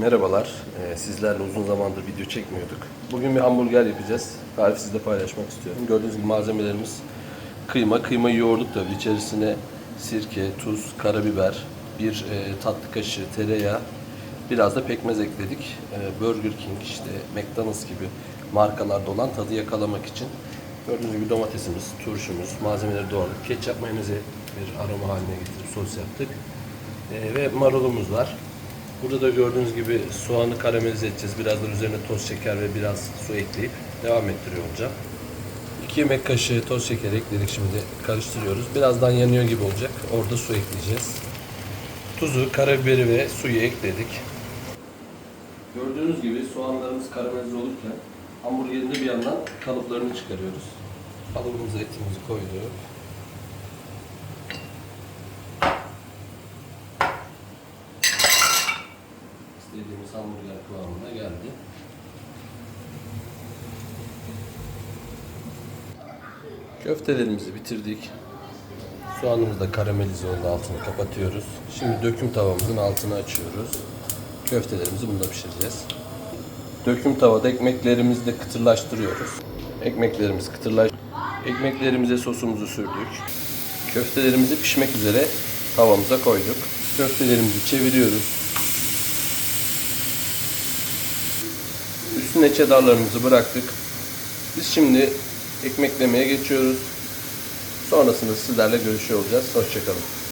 Merhabalar. Ee, sizlerle uzun zamandır video çekmiyorduk. Bugün bir hamburger yapacağız. Tarifi sizle paylaşmak istiyorum. Gördüğünüz gibi malzemelerimiz kıyma. Kıymayı yoğurduk tabii. İçerisine sirke, tuz, karabiber, bir e, tatlı kaşığı tereyağı, biraz da pekmez ekledik. E, Burger King, işte McDonald's gibi markalarda olan tadı yakalamak için. Gördüğünüz gibi domatesimiz, turşumuz, malzemeleri doğradık. Ketçap mayonezi bir aroma haline getirip sos yaptık. E, ve marulumuz var. Burada da gördüğünüz gibi soğanı karamelize edeceğiz. Birazdan üzerine toz şeker ve biraz su ekleyip devam ettiriyor olacağım. 2 yemek kaşığı toz şeker ekledik şimdi karıştırıyoruz. Birazdan yanıyor gibi olacak. Orada su ekleyeceğiz. Tuzu, karabiberi ve suyu ekledik. Gördüğünüz gibi soğanlarımız karamelize olurken hamburgerin de bir yandan kalıplarını çıkarıyoruz. Kalıbımıza etimizi koyduk. Hamburger kıvamına geldi. Köftelerimizi bitirdik. Soğanımız da karamelize oldu. Altını kapatıyoruz. Şimdi döküm tavamızın altını açıyoruz. Köftelerimizi bunda pişireceğiz. Döküm tavada ekmeklerimizi de kıtırlaştırıyoruz. Ekmeklerimiz kıtırlaş. Ekmeklerimize sosumuzu sürdük. Köftelerimizi pişmek üzere tavamıza koyduk. Köftelerimizi çeviriyoruz. Üstüne cheddarlarımızı bıraktık. Biz şimdi ekmeklemeye geçiyoruz. Sonrasında sizlerle görüşüyor olacağız. Hoşçakalın.